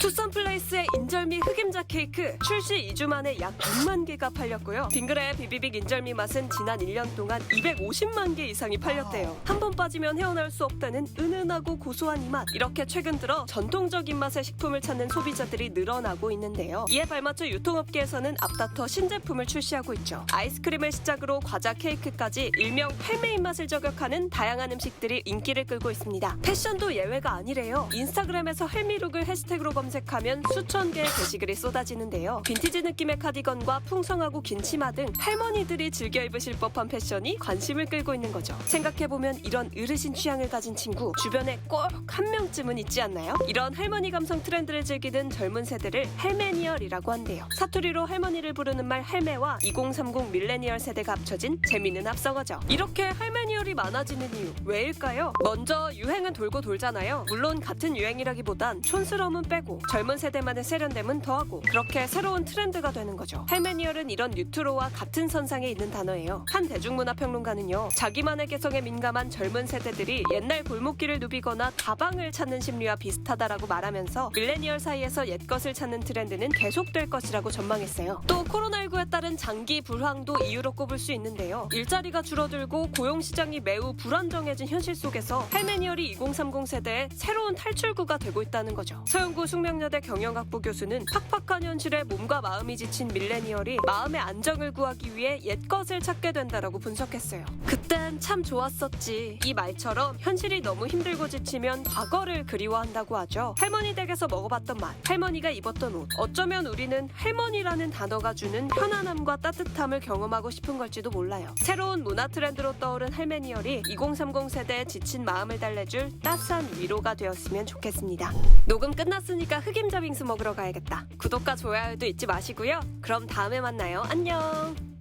투썸 플레이스의 인절미 흑임자 케이크 출시 2주 만에 약 6만 개가 팔렸고요. 빙그레 비비빅 인절미 맛은 지난 1년 동안 250만 개 이상이 팔렸대요. 한 번 빠지면 헤어날 수 없다는 은은하고 고소한 이 맛. 이렇게 최근 들어 전통적인 맛의 식품을 찾는 소비자들이 늘어나고 있는데요. 이에 발맞춰 유통업계에서는 앞다퉈 신제품을 출시하고 있죠. 아이스크림을 시작으로 과자 케이크까지 일명 할매 입맛을 저격하는 다양한 음식들이 인기를 끌고 있습니다. 패션도 예외가 아니래요. 인스타그램에서 할미룩을 해시태그로 검 색하면 수천 개의 게시글이 쏟아지는데요. 빈티지 느낌의 카디건과 풍성하고 긴 치마 등 할머니들이 즐겨 입으실 법한 패션이 관심을 끌고 있는 거죠. 생각해보면 이런 어르신 취향을 가진 친구 주변에 꼭 한 명쯤은 있지 않나요? 이런 할머니 감성 트렌드를 즐기는 젊은 세대를 할메니얼이라고 한대요. 사투리로 할머니를 부르는 말 할매와 2030 밀레니얼 세대가 합쳐진 재미있는 합성어죠. 이렇게 할메니얼이 많아지는 이유 왜일까요? 먼저 유행은 돌고 돌잖아요. 물론 같은 유행이라기보단 촌스러움은 빼고 젊은 세대만의 세련됨은 더하고 그렇게 새로운 트렌드가 되는 거죠. 할메니얼은 이런 뉴트로와 같은 선상에 있는 단어예요. 한 대중문화 평론가는요. 자기만의 개성에 민감한 젊은 세대들이 옛날 골목길을 누비거나 다방을 찾는 심리와 비슷하다라고 말하면서 밀레니얼 사이에서 옛것을 찾는 트렌드는 계속될 것이라고 전망했어요. 또 코로나19에 따른 장기 불황도 이유로 꼽을 수 있는데요. 일자리가 줄어들고 고용 시장이 매우 불안정해진 현실 속에서 할메니얼이 2030 세대의 새로운 탈출구가 되고 있다는 거죠. 서영구 숙명 여대 경영학부 교수는 팍팍한 현실에 몸과 마음이 지친 밀레니얼이 마음의 안정을 구하기 위해 옛것을 찾게 된다라고 분석했어요. 그땐 참 좋았었지. 이 말처럼 현실이 너무 힘들고 지치면 과거를 그리워한다고 하죠. 할머니 댁에서 먹어봤던 맛, 할머니가 입었던 옷. 어쩌면 우리는 할머니라는 단어가 주는 편안함과 따뜻함을 경험하고 싶은 걸지도 몰라요. 새로운 문화 트렌드로 떠오른 할메니얼이 2030 세대의 지친 마음을 달래줄 따스한 위로가 되었으면 좋겠습니다. 녹음 끝났으니까 흑임자 빙수 먹으러 가야겠다. 구독과 좋아요도 잊지 마시고요. 그럼 다음에 만나요. 안녕.